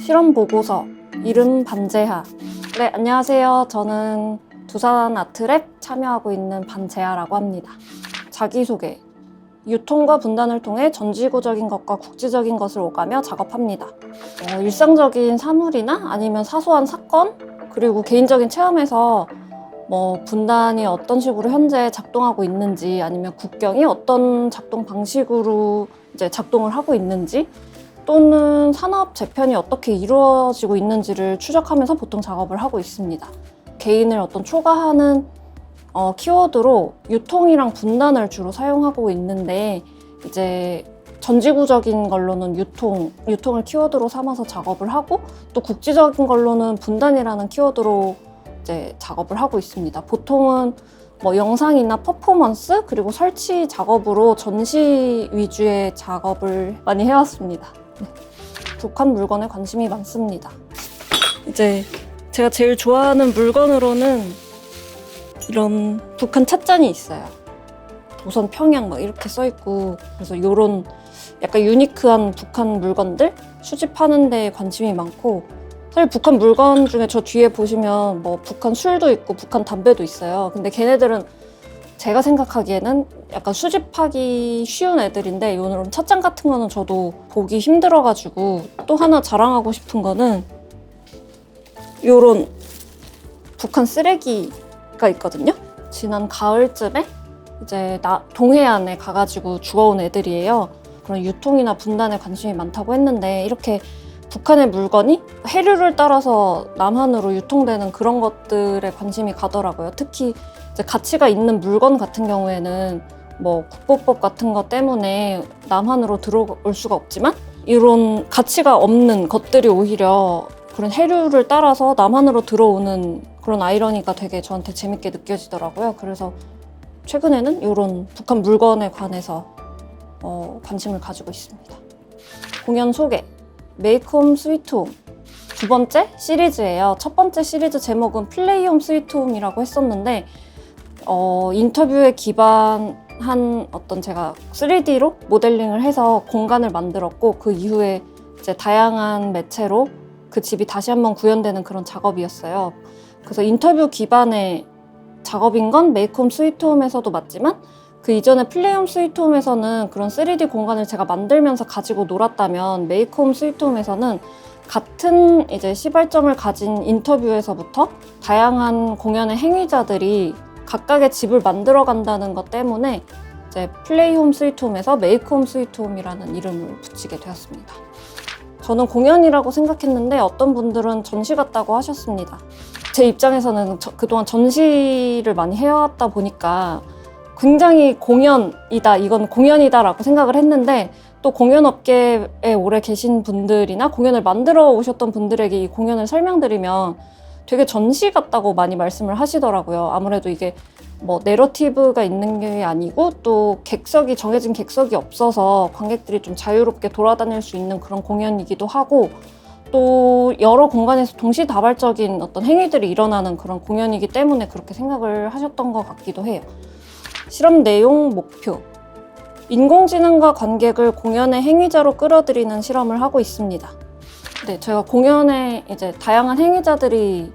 실험 보고서 이름 반재하. 네, 안녕하세요. 저는 두산 아트랩 참여하고 있는 반재하라고 합니다. 자기소개. 유통과 분단을 통해 전지구적인 것과 국지적인 것을 오가며 작업합니다. 어, 일상적인 사물이나 아니면 사소한 사건, 그리고 개인적인 체험에서 뭐 분단이 어떤 식으로 현재 작동하고 있는지 아니면 국경이 어떤 작동 방식으로 이제 작동을 하고 있는지 또는 산업 재편이 어떻게 이루어지고 있는지를 추적하면서 보통 작업을 하고 있습니다. 개인을 어떤 초과하는 어, 키워드로 유통이랑 분단을 주로 사용하고 있는데 이제 전지구적인 걸로는 유통, 유통을 키워드로 삼아서 작업을 하고 또 국지적인 걸로는 분단이라는 키워드로 이제 작업을 하고 있습니다. 보통은 뭐 영상이나 퍼포먼스 그리고 설치 작업으로 전시 위주의 작업을 많이 해왔습니다. 네. 북한 물건에 관심이 많습니다. 이제 제가 제일 좋아하는 물건으로는 이런 북한 찻잔이 있어요. 도선 평양 막 이렇게 써 있고 그래서 이런 약간 유니크한 북한 물건들 수집하는 데 관심이 많고 사실 북한 물건 중에 저 뒤에 보시면 뭐 북한 술도 있고 북한 담배도 있어요. 근데 걔네들은 제가 생각하기에는 약간 수집하기 쉬운 애들인데 이런 찻잔 같은 거는 저도 보기 힘들어가지고 또 하나 자랑하고 싶은 거는 요런 북한 쓰레기가 있거든요. 지난 가을쯤에 이제 나 동해안에 가가지고 죽어온 애들이에요. 그런 유통이나 분단에 관심이 많다고 했는데 이렇게 북한의 물건이 해류를 따라서 남한으로 유통되는 그런 것들에 관심이 가더라고요. 특히 가치가 있는 물건 같은 경우에는 뭐 국보법 같은 것 때문에 남한으로 들어올 수가 없지만 이런 가치가 없는 것들이 오히려 그런 해류를 따라서 남한으로 들어오는 그런 아이러니가 되게 저한테 재밌게 느껴지더라고요. 그래서 최근에는 이런 북한 물건에 관해서 어, 관심을 가지고 있습니다. 공연 소개. 메이크홈 스위트홈. 두 번째 시리즈예요. 첫 번째 시리즈 제목은 플레이홈 스위트홈이라고 했었는데 어, 인터뷰에 기반한 어떤 제가 3D로 모델링을 해서 공간을 만들었고 그 이후에 이제 다양한 매체로 그 집이 다시 한번 구현되는 그런 작업이었어요. 그래서 인터뷰 기반의 작업인 건 메이크홈 스위트홈에서도 맞지만 그 이전에 플레이홈 스위트홈에서는 그런 3D 공간을 제가 만들면서 가지고 놀았다면 메이크홈 스위트홈에서는 같은 이제 시발점을 가진 인터뷰에서부터 다양한 공연의 행위자들이 각각의 집을 만들어 간다는 것 때문에 이제 플레이홈 스위트홈에서 메이크홈 스위트홈이라는 이름을 붙이게 되었습니다. 저는 공연이라고 생각했는데 어떤 분들은 전시 같다고 하셨습니다. 제 입장에서는 저- 그동안 전시를 많이 해왔다 보니까 굉장히 공연이다, 이건 공연이다라고 생각을 했는데 또 공연 업계에 오래 계신 분들이나 공연을 만들어 오셨던 분들에게 이 공연을 설명드리면 되게 전시 같다고 많이 말씀을 하시더라고요. 아무래도 이게 뭐 내러티브가 있는 게 아니고 또 객석이 정해진 객석이 없어서 관객들이 좀 자유롭게 돌아다닐 수 있는 그런 공연이기도 하고 또 여러 공간에서 동시다발적인 어떤 행위들이 일어나는 그런 공연이기 때문에 그렇게 생각을 하셨던 것 같기도 해요. 실험 내용 목표. 인공지능과 관객을 공연의 행위자로 끌어들이는 실험을 하고 있습니다. 네, 저희가 공연에 이제 다양한 행위자들이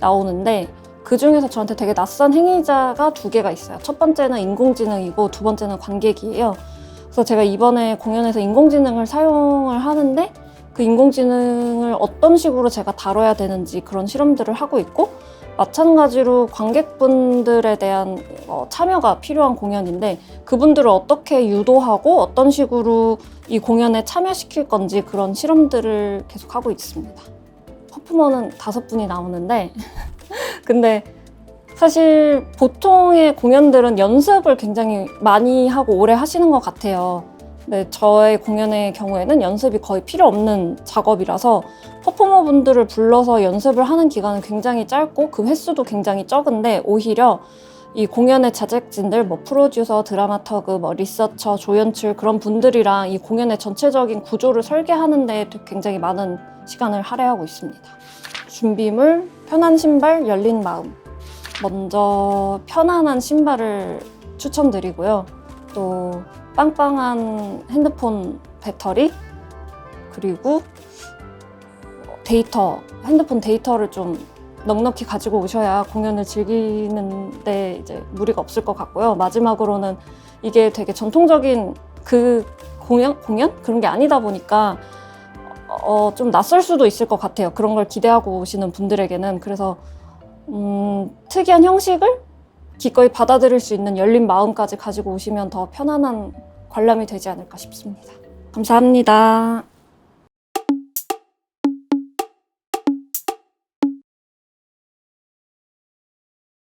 나오는데 그 중에서 저한테 되게 낯선 행위자가 두 개가 있어요. 첫 번째는 인공지능이고 두 번째는 관객이에요. 그래서 제가 이번에 공연에서 인공지능을 사용을 하는데 그 인공지능을 어떤 식으로 제가 다뤄야 되는지 그런 실험들을 하고 있고 마찬가지로 관객분들에 대한 어, 참여가 필요한 공연인데 그분들을 어떻게 유도하고 어떤 식으로 이 공연에 참여시킬 건지 그런 실험들을 계속 하고 있습니다. 퍼포머는 다섯 분이 나오는데 근데 사실 보통의 공연들은 연습을 굉장히 많이 하고 오래 하시는 것 같아요. 네, 저의 공연의 경우에는 연습이 거의 필요 없는 작업이라서 퍼포머 분들을 불러서 연습을 하는 기간은 굉장히 짧고 그 횟수도 굉장히 적은데 오히려 이 공연의 제작진들, 뭐 프로듀서, 드라마터그, 뭐 리서처, 조연출 그런 분들이랑 이 공연의 전체적인 구조를 설계하는데 굉장히 많은 시간을 할애하고 있습니다. 준비물, 편한 신발, 열린 마음. 먼저 편안한 신발을 추천드리고요. 또 빵빵한 핸드폰 배터리 그리고 데이터, 핸드폰 데이터를 좀 넉넉히 가지고 오셔야 공연을 즐기는데 이제 무리가 없을 것 같고요. 마지막으로는 이게 되게 전통적인 그 공연 공연 그런 게 아니다 보니까 어, 좀 낯설 수도 있을 것 같아요. 그런 걸 기대하고 오시는 분들에게는 그래서 음, 특이한 형식을 기꺼이 받아들일 수 있는 열린 마음까지 가지고 오시면 더 편안한 관람이 되지 않을까 싶습니다. 감사합니다.